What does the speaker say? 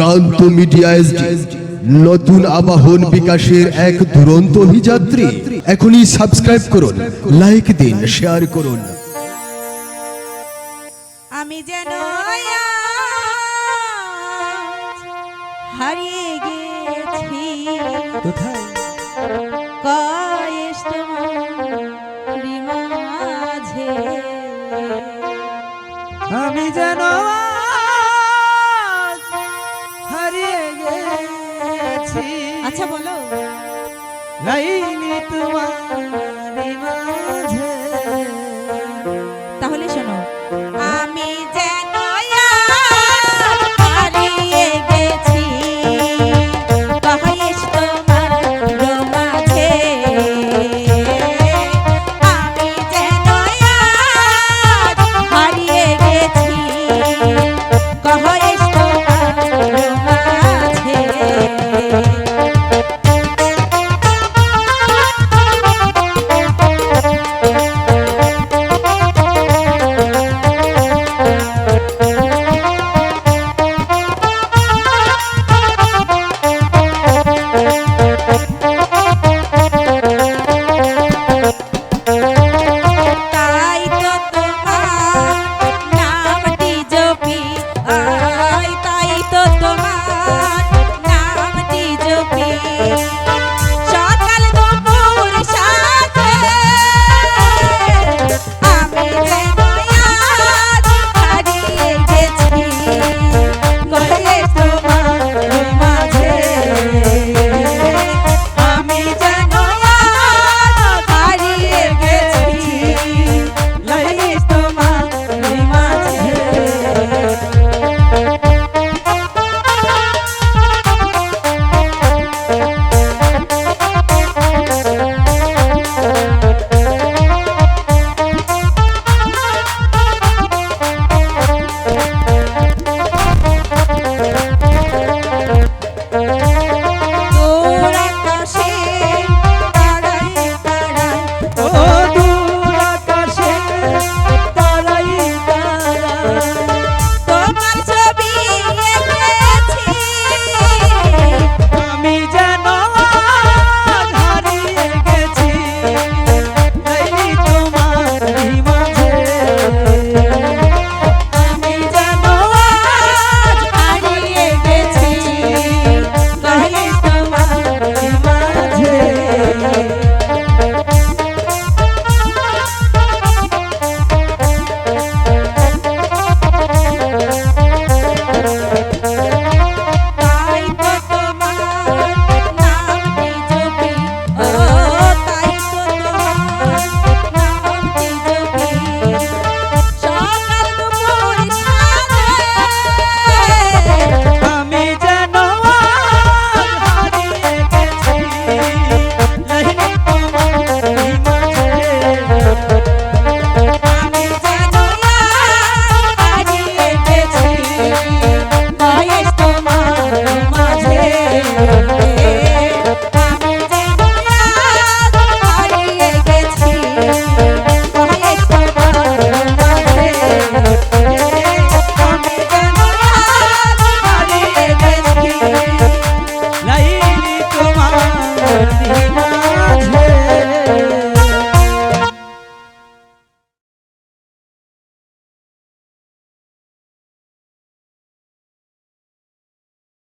প্রান্ত মিডিয়া নতুন আবাহন বিকাশের এক দুরন্ত অভিযাত্রী এখনই সাবস্ক্রাইব করুন লাইক দিন শেয়ার করুন। আমি যেন হারিয়ে গেছি। কোথায়? আমি যেন আচ্ছা, আচ্ছা বলো। লাইনি তোমার মাঝে